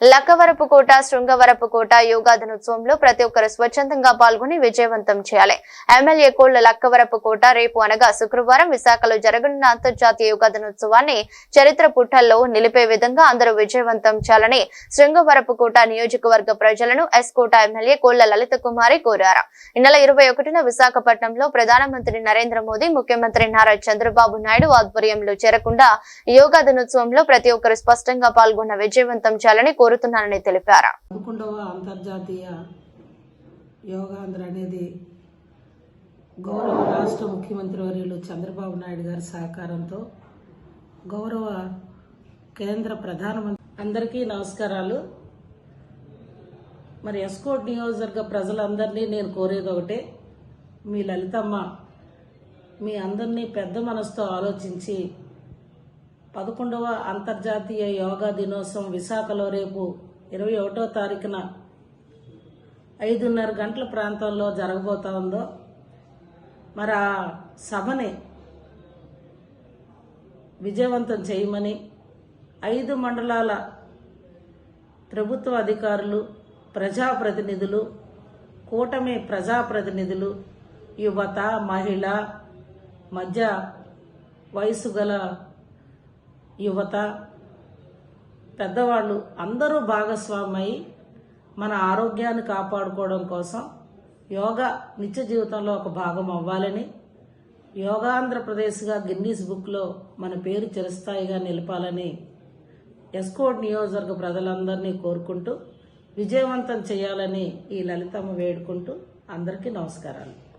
లక్కవరపుకోట శృంగవరపుకోట యోగా దినోత్సవంలో ప్రతి ఒక్కరు స్వచ్ఛందంగా పాల్గొని విజయవంతం చేయాలి. ఎమ్మెల్యే కోళ్ళ లక్కవరపుకోట రేపు అనగా శుక్రవారం విశాఖలో జరగనున్న అంతర్జాతీయ యోగా దినోత్సవాన్ని చరిత్ర పుట్టల్లో నిలిపే విధంగా అందరూ విజయవంతం చేయాలని శృంగవరపుకోట నియోజకవర్గ ప్రజలను ఎస్కోట ఎమ్మెల్యే కోళ్ళ లలిత కుమారి కోరారు. ఈ నెల ఇరవై ఒకటిన విశాఖపట్నంలో ప్రధానమంత్రి నరేంద్ర మోదీ ముఖ్యమంత్రి నారా చంద్రబాబు నాయుడు ఆధ్వర్యంలో చేరకుండా యోగా దినోత్సవంలో ప్రతి ఒక్కరు స్పష్టంగా పాల్గొన్న విజయవంతం చేయాలని కోరుతున్నానని తెలిపారు. పదకొండవ అంతర్జాతీయ యోగాంధ్ర అనేది గౌరవ రాష్ట్ర ముఖ్యమంత్రి వర్యులు చంద్రబాబు నాయుడు గారి సహకారంతో గౌరవ కేంద్ర ప్రధానమంత్రి అందరికీ నమస్కారాలు. మరి ఎస్కోట్ నియోజకవర్గ ప్రజలందరినీ నేను కోరేది ఒకటే మీ లలితమ్మ మీ అందరినీ పెద్ద మనసుతో ఆలోచించి పదకొండవ అంతర్జాతీయ యోగా దినోత్సవం విశాఖలో రేపు ఇరవై ఒకటో తారీఖున ఐదున్నర గంటల ప్రాంతంలో జరగబోతా ఉందో మరి ఆ సభని విజయవంతం చేయమని ఐదు మండలాల ప్రభుత్వ అధికారులు ప్రజాప్రతినిధులు కూటమి ప్రజాప్రతినిధులు యువత మహిళ మధ్య వయసు గల యువత పెద్దవాళ్ళు అందరూ భాగస్వామై మన ఆరోగ్యాన్ని కాపాడుకోవడం కోసం యోగా నిత్య జీవితంలో ఒక భాగం అవ్వాలని యోగా ఆంధ్రప్రదేశ్గా గిన్నీస్ బుక్లో మన పేరు చిరస్థాయిగా నిలపాలని ఎస్కోట్ నియోజకవర్గ ప్రజలందరినీ కోరుకుంటూ విజయవంతం చేయాలని ఈ లలితమ్మ వేడుకుంటూ అందరికీ నమస్కారాలు.